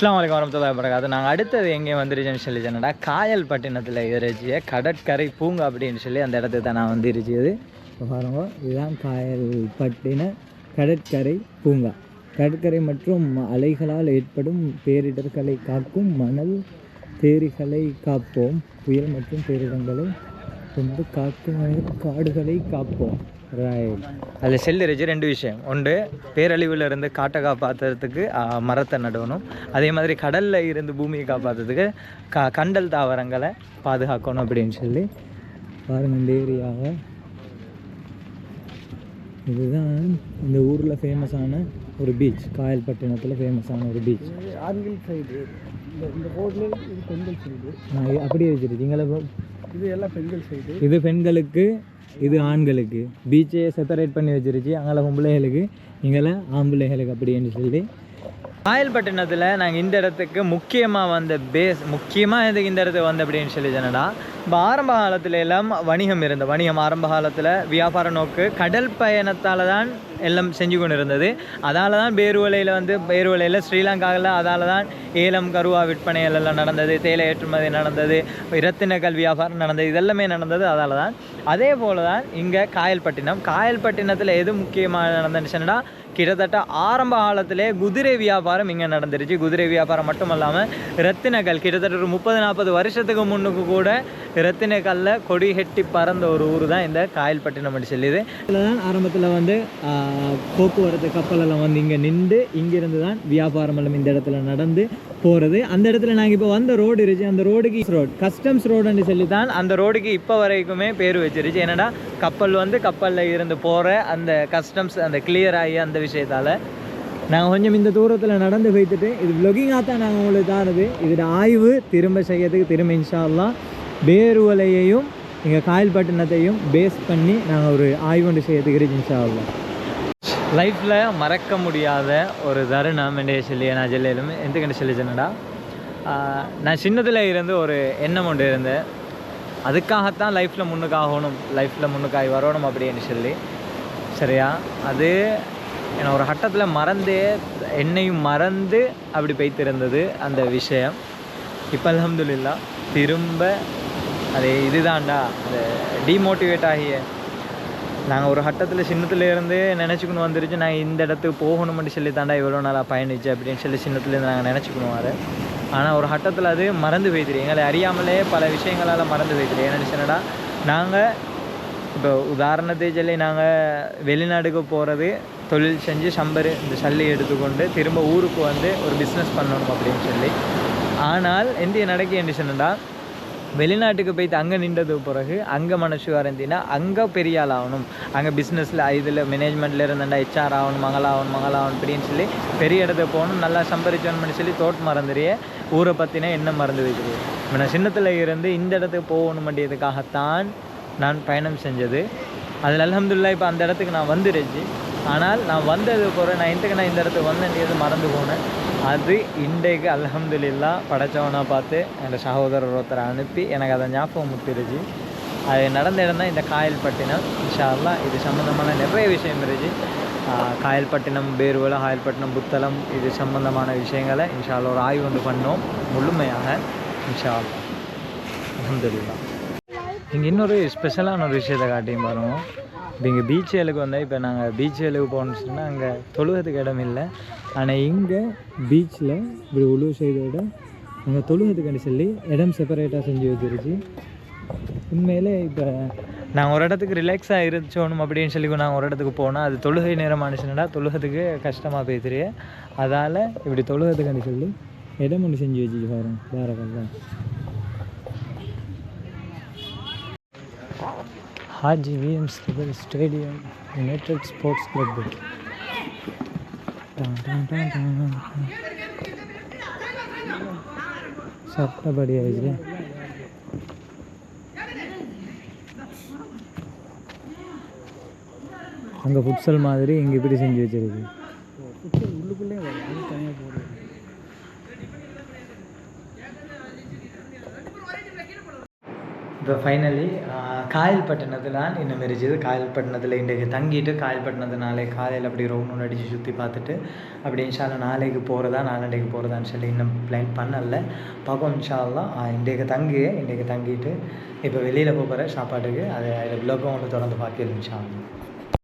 அஸ்லாம் வலைக்கம் வரமத்துல்லா வரகாத்து நாங்கள் அடுத்தது எங்கே வந்துருச்சுன்னு சொல்லி சொன்னடா காயல் பட்டினத்தில் இருச்சிய கடற்கரை பூங்கா அப்படின்னு சொல்லி அந்த இடத்துக்கு தான் நான் வந்துருச்சியது இப்போ பாருங்க இதுதான் காயல் பட்டின கடற்கரை பூங்கா. கடற்கரை மற்றும் அலைகளால் ஏற்படும் பேரிடர்களை காக்கும் மணல் தேரிகளை காப்போம். புயல் மற்றும் பேரிடங்களை ரொம்ப காக்கும் காடுகளை காப்போம். அதில் செல்லிருச்சு ரெண்டு விஷயம். ஒன்று பேரழிவில் இருந்து காட்டை காப்பாற்றுறதுக்கு மரத்தை நடணும். அதே மாதிரி கடலில் இருந்து பூமியை காப்பாற்றுறதுக்கு க கண்டல் தாவரங்களை பாதுகாக்கணும் அப்படின்னு சொல்லி. பாருங்க இந்த ஏரியாவை இதுதான் இந்த ஊரில் ஃபேமஸான ஒரு பீச் காயல்பட்டினத்தில் ஃபேமஸான ஒரு பீச் ஆண்கள் சைடு இந்த இது பெண்கள் சைடு அப்படியே வச்சுருக்கீங்களா இது எல்லாம் பெண்கள் சைடு இது பெண்களுக்கு இது ஆண்களுக்கு. பீச்சையே செப்பரேட் பண்ணி வச்சிருச்சு. அங்கே பொம்பளைகளுக்கு. இங்கே ஆம்பளைகளுக்கு அப்படின்னு சொல்லி காயல்பட்டினத்தில் நாங்கள் இந்த இடத்துக்கு முக்கியமாக வந்த பேஸ் முக்கியமாக எதுக்கு இந்த இடத்துக்கு வந்த அப்படின்னு சொல்லி சொன்னடா இப்போ ஆரம்ப காலத்துல எல்லாம் வணிகம் இருந்த வணிகம் ஆரம்ப காலத்தில் வியாபார நோக்கு கடல் பயணத்தால் தான் எல்லாம் செஞ்சு கொண்டு இருந்தது அதால் தான் பேருவலையில் வந்து பேருவலையில் ஸ்ரீலங்காவில் அதால் தான் ஏலம் கருவா விற்பனைகள் எல்லாம் நடந்தது தேயிலை ஏற்றுமதி நடந்தது இரத்தினக்கல் வியாபாரம் நடந்தது இதெல்லாமே நடந்தது. அதால் தான் அதே போல் தான் இங்கே காயல்பட்டினம். காயல்பட்டினத்தில் எது முக்கியமாக நடந்துச்சுன்னா கிட்டத்தட்ட ஆரம்ப காலத்திலே குதிரை வியாபாரம் இங்கே நடந்துருச்சு. குதிரை வியாபாரம் மட்டும் இல்லாமல் ரத்தினக்கல் கிட்டத்தட்ட ஒரு முப்பது நாற்பது வருஷத்துக்கு முன்னுக்கு கூட ரத்தினக்கல்ல கொடி கட்டி பறந்த ஒரு ஊர் தான் இந்த காயல்பட்டினம் அப்படி சொல்லியது இதில் தான் ஆரம்பத்தில் வந்து போக்குவரத்து கப்பலெல்லாம் வந்து இங்கே நின்று இங்கிருந்து தான் வியாபாரம் எல்லாம் இந்த இடத்துல நடந்து போகிறது அந்த இடத்துல நாங்கள் இப்போ வந்த ரோடு இருந்துச்சு. அந்த ரோடுக்கு ரோடு கஸ்டம்ஸ் ரோடுன்னு சொல்லி தான் அந்த ரோடுக்கு இப்போ வரைக்குமே பேர் வச்சிருச்சு. என்னடா கப்பல் வந்து கப்பலில் இருந்து போகிற அந்த கஸ்டம்ஸ் அந்த கிளியர் ஆகி அந்த விஷயத்தால் நாங்கள் கொஞ்சம் இந்த தூரத்தில் நடந்து போய்த்துட்டு இது ப்ளொகிங்காக தான் நாங்கள் உங்களுக்கு தாருது. இதோட ஆய்வு திரும்ப செய்யறதுக்கு திரும்ப இன்ஷால்லாம் பேருவலையையும் எங்கள் காயல்பட்டினத்தையும் பேஸ் பண்ணி நாங்கள் ஒரு ஆய்வு ஒன்று செய்யறதுக்கு இருக்கு லைஃப்பில் மறக்க முடியாத ஒரு தருணம் என்று சொல்லி நான் சொல்லிலும் எதுக்குன்னு சொல்லி சொன்னடா நான் சின்னத்தில் இருந்து ஒரு எண்ணம் ஒன்று இருந்தேன். அதுக்காகத்தான் லைஃப்பில் முன்னுக்காகணும் லைஃப்பில் முன்னுக்காகி வரணும் அப்படின்னு சொல்லி. சரியா? அது ஏன்னா ஒரு கட்டத்தில் மறந்தே என்னையும் மறந்து அப்படி பைத்திருந்தது அந்த விஷயம். இப்போ அலமதுல்லா திரும்ப அது இதுதான்டா அந்த டீமோட்டிவேட் ஆகிய. நாங்கள் ஒரு கட்டத்தில் சின்னத்துலேருந்து நினச்சிக்கணும் வந்துருச்சு நான் இந்த இடத்துக்கு போகணும்னு சொல்லி தாண்டா இவ்வளோ நாளாக பயணிச்சு அப்படின்னு சொல்லி சின்னத்துலேருந்து நாங்கள் நினச்சிக்கணும் வர ஆனால் ஒரு கட்டத்தில் அது மறந்து போய்த்துரு எங்களை அறியாமலே பல விஷயங்களால் மறந்து போய்த்துரு என்ன சொன்னடா நாங்கள் இப்போ உதாரணத்தை சொல்லி நாங்கள் வெளிநாடுக்கு போகிறது தொழில் செஞ்சு சம்பர் இந்த சல்லி எடுத்துக்கொண்டு திரும்ப ஊருக்கு வந்து ஒரு பிஸ்னஸ் பண்ணணும் அப்படின்னு சொல்லி. ஆனால் எந்த நடக்க வேண்டிச்சுன்னா வெளிநாட்டுக்கு போயிட்டு அங்கே நின்றது பிறகு அங்கே மனசு வரந்தினா அங்கே பெரிய ஆள் ஆகணும். அங்கே பிஸ்னஸில் இதில் மேனேஜ்மெண்ட்டில் இருந்தாண்டா ஹெச்ஆர் ஆகணும் மங்களாகணும் மங்களாகணும் அப்படின்னு சொல்லி பெரிய இடத்துக்கு போகணும். நல்லா சம்பாதிச்சோன்னு சொல்லி தோட்டம் மறந்துறியே ஊரை பற்றினா என்ன மறந்து வைக்கிறது? நான் சின்னத்தில் இருந்து இந்த இடத்துக்கு போகணுமன்றதுக்காகத்தான் நான் பயணம் செஞ்சது. அதில் அலமதுல்லா இப்போ அந்த இடத்துக்கு நான் வந்துருச்சு ஆனால் நான் வந்தது போகிற நான் எதுக்கு நான் இந்த இடத்துக்கு வந்தேன்றது மறந்து போனேன். அது இன்றைக்கு அல்ஹம்துலில்லா படைச்சவனாக பார்த்து என்னோடய சகோதரர் ஒருத்தரை அனுப்பி எனக்கு அதை ஞாபகம் முத்திருச்சு அது நடந்த இடம் தான் இந்த காயல்பட்டினம். இன்ஷா அல்லாஹ் இது சம்மந்தமான நிறைய விஷயம் இருந்துச்சு. ஆஹ் காயல்பட்டினம் பேருவலை காயல்பட்டினம் புத்தளம் இது சம்பந்தமான விஷயங்களை இன்ஷா ஒரு ஆய்வு வந்து பண்ணோம் முழுமையாக. இன்ஷா அலமதுல்லா இங்கே இன்னொரு ஸ்பெஷலான ஒரு விஷயத்தை காட்டியும் பாருங்க. இப்போ இங்கே பீச் ஏலுக்கு வந்தால் இப்போ நாங்கள் பீச் ஏலுக்கு போகணும்னு சொன்னால் அங்கே தொழுகிறதுக்கு இடம் இல்லை. ஆனால் இங்கே பீச்சில் இப்படி உழுவு செய்த இடம் அங்கே தொழுகிறதுக்குன்னு சொல்லி இடம் செப்பரேட்டாக செஞ்சு வச்சிருச்சு. உண்மையிலே இப்போ நாங்கள் ஒரு இடத்துக்கு ரிலாக்ஸாக இருந்துச்சோணும் அப்படின்னு சொல்லி நாங்கள் ஒரு இடத்துக்கு போனால் அது தொழுகை நேரம் ஆனிச்சுனடா தொழுகிறதுக்கு கஷ்டமாக போய்த்துரு அதால் இப்படி தொழுகிறதுக்குன்னு சொல்லி இடம் ஒன்று செஞ்சு வச்சுட்டு பாருங்க வேறு கல்லாம் Haji VM ஸ்டெபல் stadium United sports club சட்டப்படி ஆயிடுச்சு அங்கே ஃபுட்சல் மாதிரி இங்கே இப்படி செஞ்சு வச்சிருக்கு உள்ளுக்குள்ளே வரும் அது தனியாக போடுறது இப்போ ஃபைனலி காயல்பட்டினத்தில் தான் இன்னும் இருக்குது காயல்பட்டினத்தில் இன்றைக்கு தங்கிட்டு காயல்பட்டினத்து நாளை காலையில் அப்படி ரவுண்ட் அடித்து சுற்றி பார்த்துட்டு அப்படி இன்ஷால்லா நாளைக்கு போகிறதா நாளண்டைக்கு போகிறதான்னு சொல்லி இன்னும் பிளான் பண்ணல. பார்ப்போம் இன்ஷால்லா இன்றைக்கு தங்கி இன்றைக்கு தங்கிட்டு இப்போ வெளியில் போகிற சாப்பாட்டுக்கு. அது அதில் விளக்கம் ஒன்று தொடர்ந்து பார்க்கல இன்ஷால்லா